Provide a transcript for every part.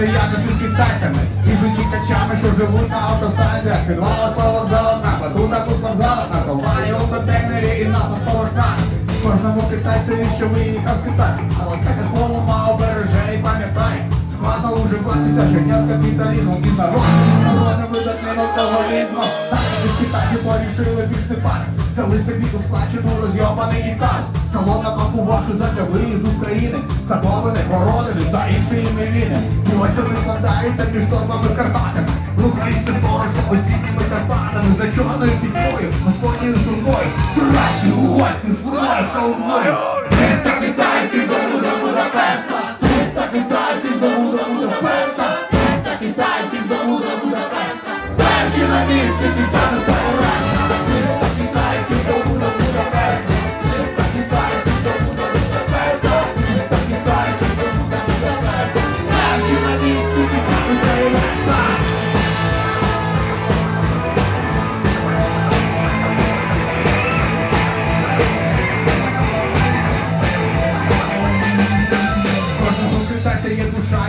росіянами з китайцями і з утікачами, що живуть на автостанціях, підвалах по вокзалах, на батутах у спортзалах, на товарі у контейнері і на сосновушках. Кожному китайцеві, що виїхав з Китаю, але всяке слово мало береже і пам'ятає. Складно уживатися щодня з капіталізмом і народним народним видатним алкоголізмом. Так, від китайці порішили більш не пара. Взяли собі у складчину розйобаний і каз. Шалом на вашу задля виїзд з України. Садовини, городини та інші невіни. Ось він викладається між торбами Карпатами.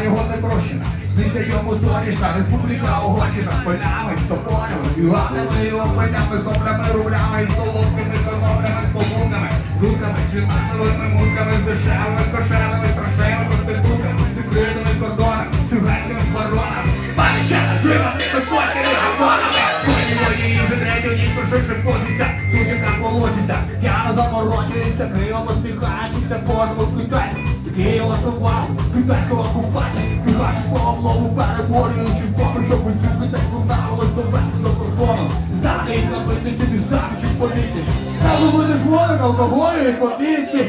Його не прощена. Сниться йому сонячна республіка Угорщина з полями, тополями, юанами і опенями, соплями, рублями, і солодкими коноплями, з побудами, дудками, фінансовими мутками, з дешевими, кошерними, страшними проститутками, відкритими кордонами, сюргайськими баронами. Панічена, живими, пекоськими габонами. Сьогодні мої вже третю ніч пройшовши почуття, сутінка волочиться, п'яно заморочується, криво посміхаючися кожному китайцю. Який влаштував китайську окупацію, Фігач по облогу переборюючи помиль, щоб цю китайську наволоч довести до кордону. Здати їх на митниці бізами чи в поліції. Та ви будеш ворог алкоголю і побійці.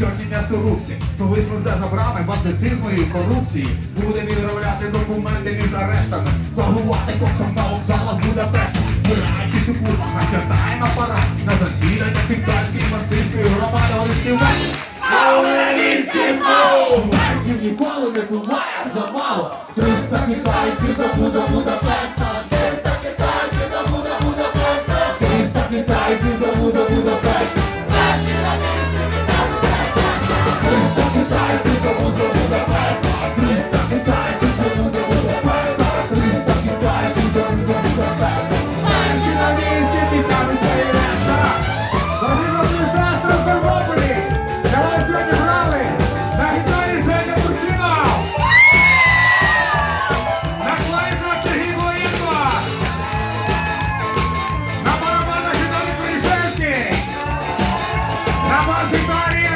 чорні м'ясорубці, то ви за брами бандитизму і корупції. Буде відробляти документи між арештами, торгувати коксом на вокзалах Будапешт. Збираючись у клубах, а чертає на парад, на засідання китайської марцинської громади Олексівець. Але вісімов! Пасів ніколи не буває замало. Триста китайців до Будапешта. Триста китайців до Будапешта. Триста китайців A voz de Maria.